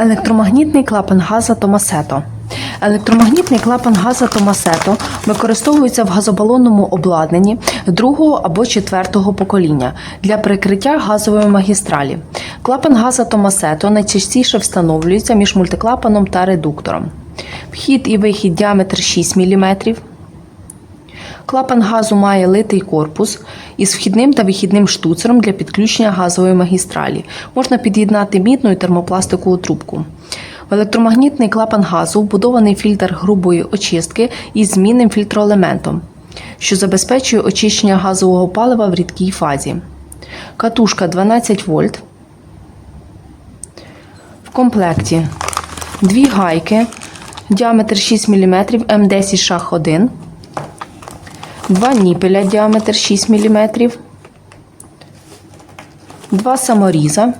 Електромагнітний клапан газа Томасето. Електромагнітний клапан газа Томасето використовується в газобалонному обладнанні другого або четвертого покоління для прикриття газової магістралі. Клапан газа Томасето найчастіше встановлюється між мультиклапаном та редуктором. Вхід і вихід діаметр 6 мм. Клапан газу має литий корпус із вхідним та вихідним штуцером для підключення газової магістралі. Можна під'єднати мідну і термопластикову трубку. В електромагнітний клапан газу вбудований фільтр грубої очистки із змінним фільтроелементом, що забезпечує очищення газового палива в рідкій фазі. Катушка 12 вольт. В комплекті дві гайки, діаметр 6 мм М10 шах 1 Два ніпеля діаметр 6 мм, два саморіза,